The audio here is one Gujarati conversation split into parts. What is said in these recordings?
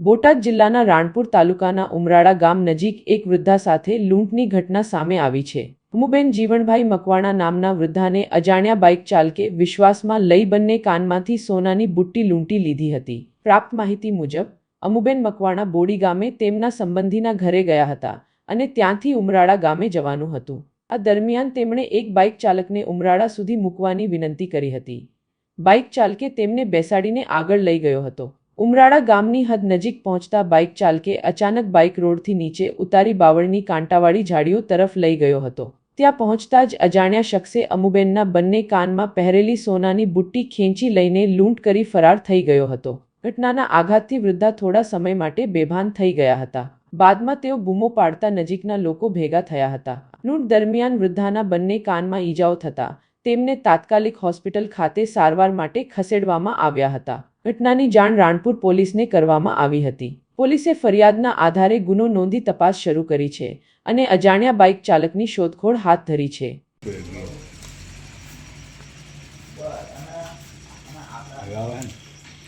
બોટાદ જિલ્લાના રાણપુર તાલુકાના ઉમરાળા ગામ નજીક એક વૃદ્ધા સાથે લૂંટની ઘટના સામે આવી છે. અમુબેન જીવણભાઈ મકવાણા નામના વૃદ્ધાને અજાણ્યા બાઇક ચાલકે વિશ્વાસમાં લઈ બંને કાનમાંથી સોનાની બુટ્ટી લૂંટી લીધી હતી. પ્રાપ્ત માહિતી મુજબ, અમુબેન મકવાણા બોડી ગામે તેમના સંબંધીના ઘરે ગયા હતા અને ત્યાંથી ઉમરાળા ગામે જવાનું હતું. આ દરમિયાન તેમણે એક બાઇક ચાલકને ઉમરાળા સુધી મૂકવાની વિનંતી કરી હતી. બાઇક ચાલકે તેમને બેસાડીને આગળ લઈ ગયો હતો. ઉમરાળા ગામની હદ નજીક પહોંચતા બાઇક ચાલકે અચાનક બાઇક રોડથી નીચે ઉતારી બાવળની કાંટાવાળી ઝાડીઓ તરફ લઈ ગયો હતો. ત્યાં પહોંચતા જ અજાણ્યા શખ્સે અમુબેનના બંને કાનમાં પહેરેલી સોનાની બુટ્ટી ખેંચી લઈને લૂંટ કરી ફરાર થઈ ગયો હતો. ઘટનાના આઘાતથી વૃદ્ધા થોડા સમય માટે બેભાન થઈ ગયા હતા. બાદમાં તેઓ બૂમો પાડતા નજીકના લોકો ભેગા થયા હતા. લૂંટ દરમિયાન વૃદ્ધાના બંને કાનમાં ઈજાઓ થતા તેમને તાત્કાલિક હોસ્પિટલ ખાતે સારવાર માટે ખસેડવામાં આવ્યા હતા ઘટનાની જાણ રાણપુર પોલીસને કરવામાં આવી હતી પોલીસે ફરિયાદના આધારે ગુનો નોંધી તપાસ શરૂ કરી છે અને અજાણ્યા બાઇક ચાલકની શોધખોળ હાથ ધરી છે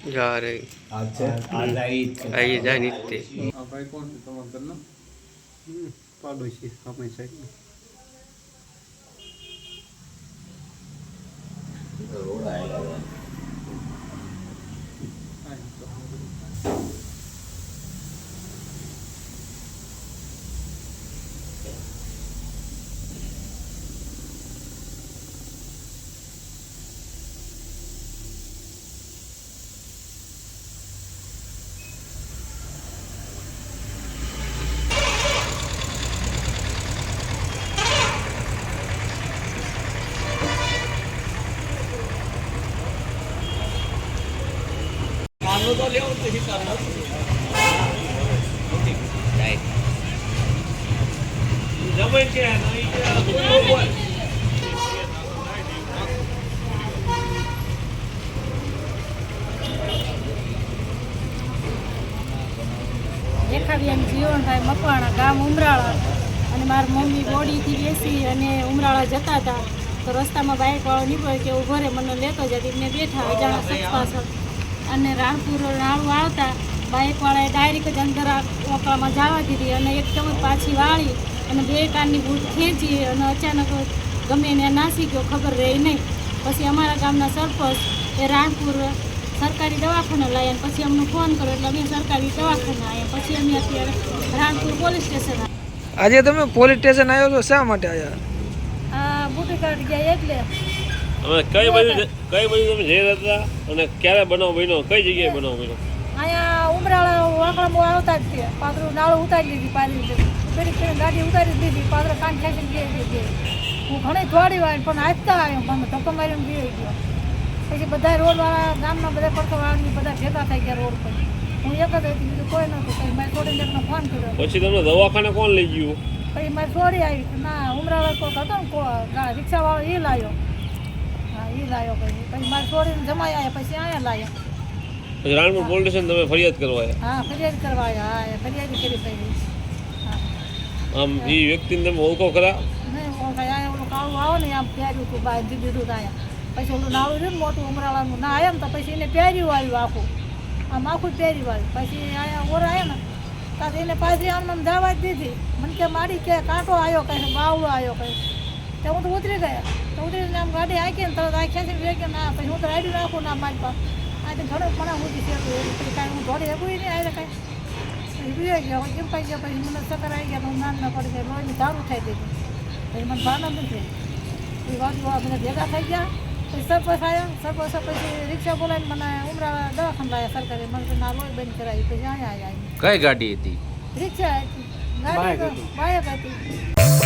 જા રે अच्छा आज आई આવી જાય નીચે આ ભાઈ કોણ છે તમારા ઘરનો પાડોશી આપણી રેખાબેન જીવણભાઈ મકવાણા ગામ ઉમરાળા. અને મારી મમ્મી બોડીથી બેસી અને ઉમરાળા જતા હતા. તો રસ્તામાં બાઇકવાળો નીકળ્યો કે ઊભો રે મને લેતો જતી મેં બેઠા અજાણા શખ્સ પાછળ. અને રાણપુર રાણું આવતા બાઇકવાળાએ ડાયરેક્ટ જ અંદર આ ઓકળામાં જવા દીધી અને એકદમ પાછી વાળી અને બે કાનની બૂટ ખેંચી અને અચાનક ગમે એને નાસી ગયો ખબર રહી નહીં. પછી અમારા ગામના સરપંચ એ રાણપુર સરકારી દવાખાને લાવ્યા અને પછી અમને ફોન કર્યો એટલે અમે સરકારી દવાખાને આવ્યા પછી અમે અત્યારે રાણપુર પોલીસ સ્ટેશન આવ્યા આજે તમે પોલીસ સ્ટેશન આવ્યો છો? શા માટે આવ્યા આ બુટી કાર્ડ ગયા એટલે અમે કઈ બાજુ કઈ બાજુ તમે જઈ રહ્યા હતા અને ક્યારે બનાવ બન્યો? કઈ જગ્યાએ બનાવ બન્યો? અહીંયા ઉમરાળા વાંકડામાં આવતા જ છે પાદરું નાળું ઉતારી લીધી પાદરી ફેરી ફેરી ગાડી ઉતારી દીધી. પાદરા કાન ખેંચી ગઈ ગઈ હું ઘણી દોડી વાળી પણ આજતા આવ્યો. પણ ધક્કો મારીને ગયો ગયો. પછી બધા રોડવાળા ગામના બધા પડખવાળા બધા ભેગા થઈ ગયા રોડ પર. હું એક જ હતી. બીજું કોઈ નહોતું. પછી મારી છોડીને એકનો ફોન કર્યો. પછી તમને દવાખાને કોણ લઈ ગયું? પછી મારી છોડી આવી. ના ઉમરાળા કોઈક હતો ને રિક્ષાવાળો એ લાવ્યો. એ લાવ્યો પછી. પછી મારે છોડીને જમાઈ આવ્યા પછી અહીંયા લાવ્યા પછી રાણપુર પોલીસ સ્ટેશન તમે ફરિયાદ કરવા આવ્યા હા ફરિયાદ કરવા આવ્યા હા ફરિયાદ કરી પછી આમ એ વ્યક્તિને તમે ઓળખો ખરા? નહીં ઓળખાય અહીંયા ઓલું કાળું આવો ને આમ પહેર્યું હતું બહાર દીધું હતું અહીંયા પછી ઓલું નાવું રહ્યું ને મોટું ઉમરાળાનું. ના આવ્યા ને તો પછી એને પહેર્યું આવ્યું આખું. આમ આખું પહેર્યું આવ્યું. પછી અહીંયા ઓર આવ્યા ને ત્યાં એને પાછી આમ આમ જવા જ દીધી. મને કે મારી કે કાંટો આવ્યો કહે બાવળો આવ્યો કહે તો હું તો ઉતરી ગયા તો ઉતરીને આમ ગાડી આંકી ને તરત આ ખેંચીને લઈ ગયા ના પછી હું તો રાડ્યું નાખું ના મારી પાસે આજે ઘણું પણ સુધી છે પછી કાંઈ હું ઘોડે એવું નહીં આજે કાંઈ. પીવાઈ ગયા હું ચીંપાઈ ગયા પછી મને ચક્કર આવી ગયા તો હું નાન ના પડી ગયા લોહીની ધારું થઈ દીધી પછી મને ભાન જ નથી એ વાંચવા બધા ભેગા થઈ ગયા. પછી સરપંચ આવ્યા સરપંચ પછી રિક્ષા બોલાવીને મને ઉમરા દવાખાને લાવ્યા સરકારે. મને તો ના લોહી બંધ કરાવી. પછી અહીંયા આવ્યા કઈ ગાડી હતી? રિક્ષા હતી. ગાડી તો હતી.